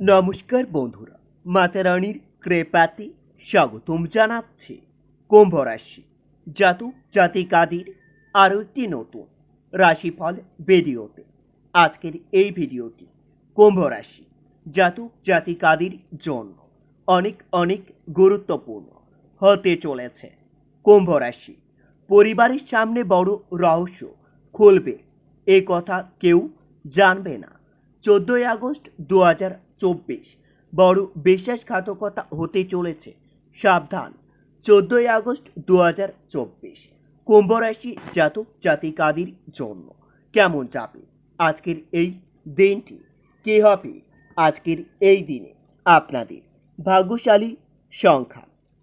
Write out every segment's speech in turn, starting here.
নমস্কার বন্ধুরা মাতারানির কৃপাতে স্বাগতম জানাচ্ছে কুম্ভ রাশি। জাতক জাতিকাদের আরও একটি নতুন রাশিফল ভিডিওতে। আজকের এই ভিডিওটি কুম্ভ রাশি, জাতক জাতিকাদের জন্য অনেক অনেক গুরুত্বপূর্ণ হতে চলেছে। কুম্ভ রাশি, পরিবারের সামনে বড় রহস্য খুলবে, এ কথা কেউ জানবে না। চোদ্দোই আগস্ট দু হাজার চব্বিশ। বড় বিশ্বাসঘাতকতা হতে চলেছে। সাবধান। চোদ্দোই আগস্ট দু হাজার চব্বিশ। কুম্ভ রাশি জাতক জাতিকাদের জন্য। কেমন যাবে? আজকের এই দিনটি কী হবে? আজকের এই দিনে আপনাদের ভাগ্যশালী সংখ্যা,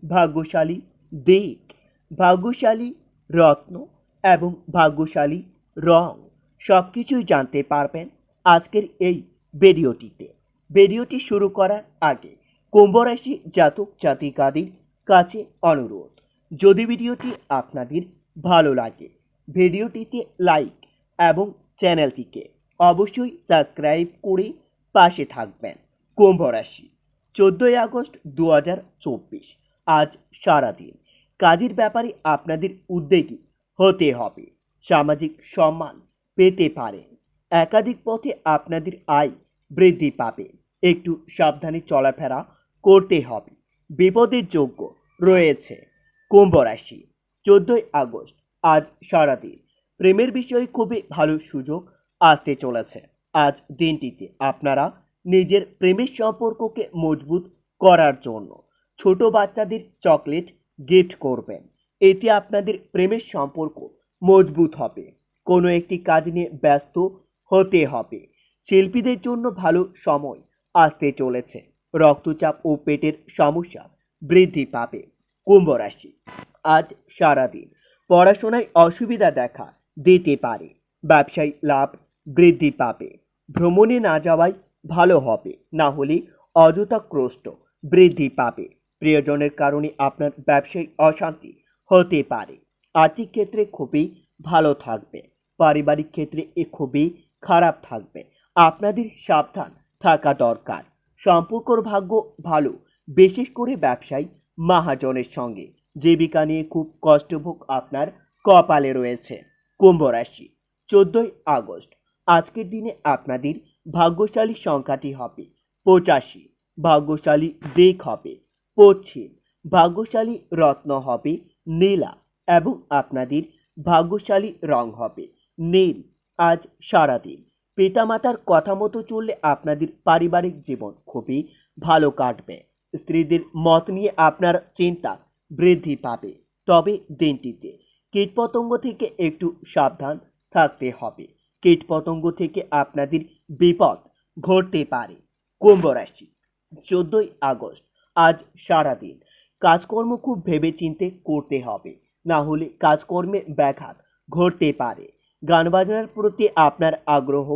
ভাগ্যশালী দিক, ভাগ্যশালী রত্ন এবং ভাগ্যশালী রং সব কিছুই জানতে পারবেন আজকের এই ভিডিওটিতে। ভিডিওটি শুরু করার আগে কুম্ভ রাশি জাতক জাতিকাদের কাছে অনুরোধ। যদি ভিডিওটি আপনাদের ভালো লাগে, ভিডিওটিতে লাইক এবং চ্যানেলটিকে অবশ্যই সাবস্ক্রাইব করে পাশে থাকবেন কুম্ভ রাশি চোদ্দোই আগস্ট দু হাজার চব্বিশ, আজ সারাদিন। কাজের ব্যাপারে আপনাদের উদ্যোগী হতে হবে। সামাজিক সম্মান পেতে পারেন। একাধিক পথে আপনাদের আয় বৃদ্ধি পাবে। একটু সাবধানে চলাফেরা করতে হবে। বিপদের যোগ্য রয়েছে কুম্ভ রাশি। চোদ্দোই আগস্ট, আজ সারাদিন। প্রেমের বিষয়ে খুবই ভালো সুযোগ আসতে চলেছে। আজ দিনটিতে আপনারা নিজের প্রেমের সম্পর্ককে মজবুত করার জন্য ছোট বাচ্চাদের চকলেট গিফট করবেন। এতে আপনাদের প্রেমের সম্পর্ক মজবুত হবে। কোনো একটি কাজ নিয়ে ব্যস্ত হতে হবে। শিল্পীদের জন্য ভালো সময় আসতে চলেছে। রক্তচাপ ও পেটের সমস্যা বৃদ্ধি পাবে কুম্ভ রাশি। আজ সারাদিন পড়াশোনায় অসুবিধা দেখা দিতে পারে। ব্যবসায় লাভ বৃদ্ধি পাবে। ভ্রমণে না যাওয়াই ভালো হবে, না হলে অযথাগ্রস্ত বৃদ্ধি পাবে। প্রিয়জনের কারণে আপনার ব্যবসায় অশান্তি হতে পারে। আর্থিক ক্ষেত্রে খুবই ভালো থাকবে। পারিবারিক ক্ষেত্রে এ খুবই খারাপ থাকবে। আপনাদের সাবধান থাকা দরকার। সম্পর্কর ভাগ্য ভালো, বিশেষ করে ব্যবসায়ী মহাজনের সঙ্গে। জীবিকা নিয়ে খুব কষ্টভোগ আপনার কপালে রয়েছে। কুম্ভ রাশি, চোদ্দই আগস্ট। আজকের দিনে আপনাদের ভাগ্যশালী সংখ্যাটি হবে পঁচাশি। ভাগ্যশালী দিক হবে পশ্চিম। ভাগ্যশালী রত্ন হবে নীলা এবং আপনাদের ভাগ্যশালী রং হবে নীল। আজ সারাদিন পিতামাতার কথা মতো চললে আপনাদের পারিবারিক জীবন খুবই ভালো কাটবে। স্ত্রীদের মত নিয়ে আপনার চিন্তা বৃদ্ধি পাবে। তবে দিনটিতে কীটপতঙ্গ থেকে একটু সাবধান থাকতে হবে। কীটপতঙ্গ থেকে আপনাদের বিপদ ঘটতে পারে। কুম্ভ রাশি, চোদ্দই আগস্ট, আজ সারাদিন। কাজকর্ম খুব ভেবে চিনতে করতে হবে। না হলে কাজকর্মে ব্যাঘাত ঘটতে পারে। গান বাজনার প্রতি আপনার আগ্রহ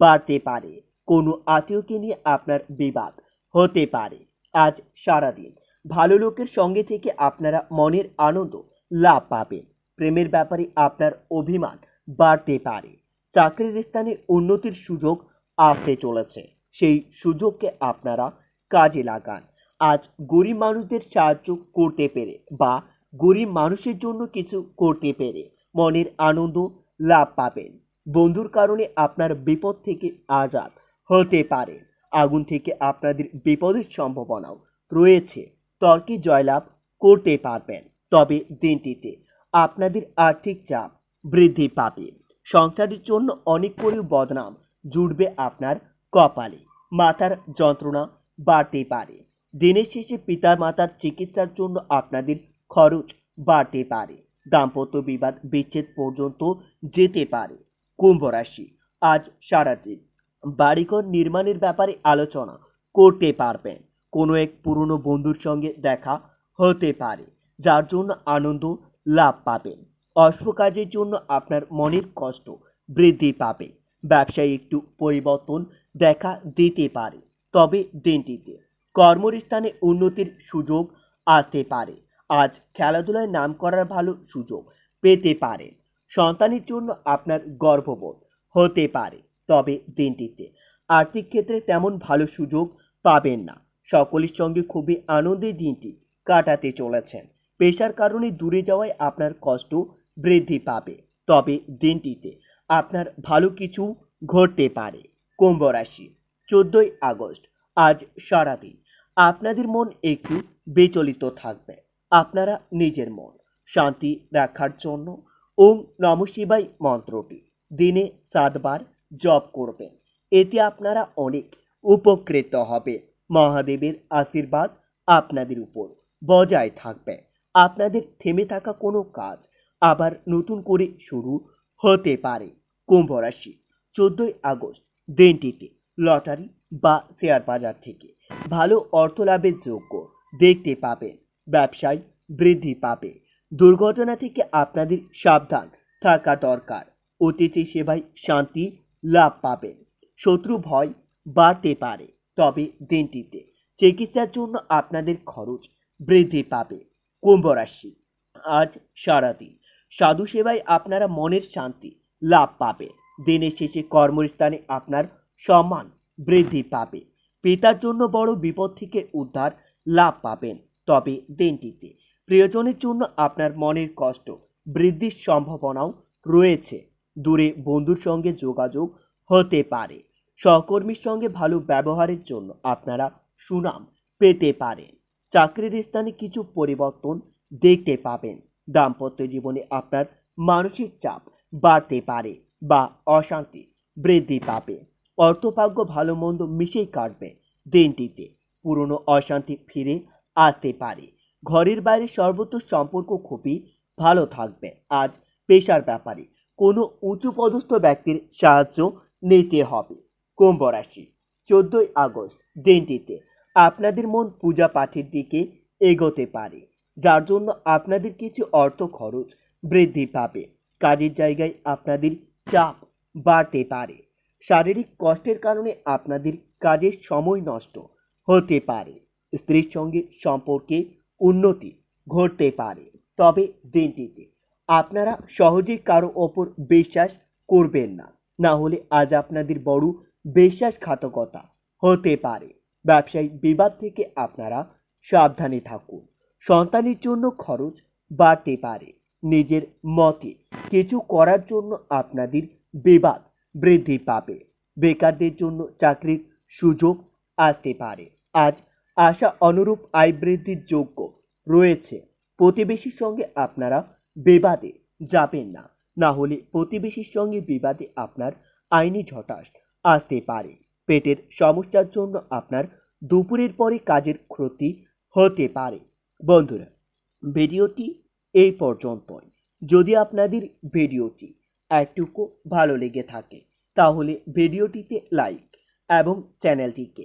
বাড়তে পারে। কোনো আত্মীয়কে নিয়ে আপনার বিবাদ হতে পারে। আজ সারাদিন ভালো লোকের সঙ্গে থেকে আপনারা মনের আনন্দ লাভ পাবেন। প্রেমের ব্যাপারে আপনার অভিমান বাড়তে পারে। চাকরির স্থানে উন্নতির সুযোগ আসতে চলেছে। সেই সুযোগকে আপনারা কাজে লাগান। আজ গরিব মানুষদের সাহায্য করতে পেরে বা গরিব মানুষের জন্য কিছু করতে পেরে মনের আনন্দ লাভ পাবেন। বন্ধুর কারণে আপনার বিপদ থেকে আজাদ হতে পারে। আগুন থেকে আপনাদের বিপদের সম্ভাবনাও রয়েছে। তর্কে জয়লাভ করতে পারবেন। তবে দিনটিতে আপনাদের আর্থিক চাপ বৃদ্ধি পাবে। সংসারের জন্য অনেক করেও বদনাম জুড়বে আপনার কপালে। মাথার যন্ত্রণা বাড়তে পারে। দিনের শেষে পিতার মাতার চিকিৎসার জন্য আপনাদের খরচ বাড়তে পারে। দাম্পত্য বিবাদ বিচ্ছেদ পর্যন্ত যেতে পারে। কুম্ভ রাশি, আজ সারাদিন বাড়িঘর নির্মাণের ব্যাপারে আলোচনা করতে পারবেন। কোনো এক পুরনো বন্ধুর সঙ্গে দেখা হতে পারে, যার জন্য আনন্দ লাভ পাবেন। অশুভ কাজের জন্য আপনার মনের কষ্ট বৃদ্ধি পাবে। ব্যবসায় একটু পরিবর্তন দেখা দিতে পারে। তবে দিনটিতে কর্মস্থানে উন্নতির সুযোগ আসতে পারে। আজ খেলাধুলায় নাম করার ভালো সুযোগ পেতে পারে। সন্তানের জন্য আপনার গর্ববোধ হতে পারে। তবে দিনটিতে আর্থিক ক্ষেত্রে তেমন ভালো সুযোগ পাবেন না। সকলের সঙ্গে খুবই আনন্দের দিনটি কাটাতে চলেছেন। পেশার কারণে দূরে যাওয়ায় আপনার কষ্ট বৃদ্ধি পাবে। তবে দিনটিতে আপনার ভালো কিছু ঘটতে পারে। কুম্ভ রাশি, চোদ্দই আগস্ট, আজ সারাদিন আপনাদের মন একটু বিচলিত থাকবে। আপনারা নিজের মন, শান্তি রাখার জন্য ওম নম শিবাই মন্ত্রটি দিনে সাতবার জপ করবেন। এতে আপনারা অনেক উপকৃত হবে মহাদেবের আশীর্বাদ আপনাদের উপর বজায় থাকবে। আপনাদের থেমে থাকা কোনো কাজ আবার নতুন করে শুরু হতে পারে। কুম্ভ রাশি, চোদ্দই আগস্ট দিনটিতে লটারি বা শেয়ার বাজার থেকে ভালো অর্থ লাভের যোগ্য দেখতে পাবেন। ব্যবসায় বৃদ্ধি পাবে। দুর্ঘটনা থেকে আপনাদের সাবধান থাকা দরকার। অতিথি সেবায় শান্তি লাভ পাবেন। শত্রু ভয় বাড়তে পারে। তবে দিনটিতে চিকিৎসার জন্য আপনাদের খরচ বৃদ্ধি পাবে। কুম্ভ রাশি, আজ সারাদিন সাধু সেবায় আপনারা মনের শান্তি লাভ পাবে। দিনের শেষে কর্মস্থানে আপনার সম্মান বৃদ্ধি পাবে। পিতার জন্য বড় বিপদ থেকে উদ্ধার লাভ পাবেন। তবে দিনটিতে প্রিয়জনের জন্য আপনার মনের কষ্ট বৃদ্ধির সম্ভাবনাও রয়েছে। দূরে বন্ধুর সঙ্গে যোগাযোগ হতে পারে। সহকর্মীর সঙ্গে ভালো ব্যবহারের জন্য আপনারা সুনাম পেতে পারেন। চাকরির স্থানে কিছু পরিবর্তন দেখতে পাবেন। দাম্পত্য জীবনে আপনার মানসিক চাপ বাড়তে পারে বা অশান্তি বৃদ্ধি পাবে। অর্থভাগ্য ভালো মন্দ মিশেই কাটবে দিনটিতে। পুরনো অশান্তি ফিরে আসতে পারে। ঘরের বাইরে সর্বত্র সম্পর্ক খুবই ভালো থাকবে। আজ পেশার ব্যাপারে কোনো উঁচু পদস্থ ব্যক্তির সাহায্য নিতে হবে। কুম্ভ রাশি, চোদ্দই আগস্ট দিনটিতে আপনাদের মন পূজা পাঠের দিকে এগোতে পারে, যার জন্য আপনাদের কিছু অর্থ খরচ বৃদ্ধি পাবে। কাজের জায়গায় আপনাদের চাপ বাড়তে পারে। শারীরিক কষ্টের কারণে আপনাদের কাজের সময় নষ্ট হতে পারে। স্ত্রীর সঙ্গে সম্পর্কে উন্নতি ঘটতে পারে। তবে দিনটিতে আপনারা সহজেই কারও ওপর বিশ্বাস করবেন না। না হলে আজ আপনাদের বড় বিশ্বাসঘাতকতা হতে পারে। ব্যবসায়িক বিবাদ থেকে আপনারা সাবধানে থাকুন। সন্তানের জন্য খরচ বাড়তে পারে। নিজের মতে কিছু করার জন্য আপনাদের বিবাদ বৃদ্ধি পাবে। বেকারদের জন্য চাকরির সুযোগ আসতে পারে। আজ আশা অনুরূপ আয় বৃদ্ধির যোগ্য রয়েছে। প্রতিবেশীর সঙ্গে আপনারা বিবাদে যাবেন না। না হলে প্রতিবেশীর সঙ্গে বিবাদে আপনার আইনি ঝটাস আসতে পারে। পেটের সমস্যার জন্য আপনার দুপুরের পরে কাজের ক্ষতি হতে পারে। বন্ধুরা, ভিডিওটি এই পর্যন্তই। যদি আপনাদের ভিডিওটি একটুকু ভালো লেগে থাকে, তাহলে ভিডিওটিতে লাইক এবং চ্যানেলটিকে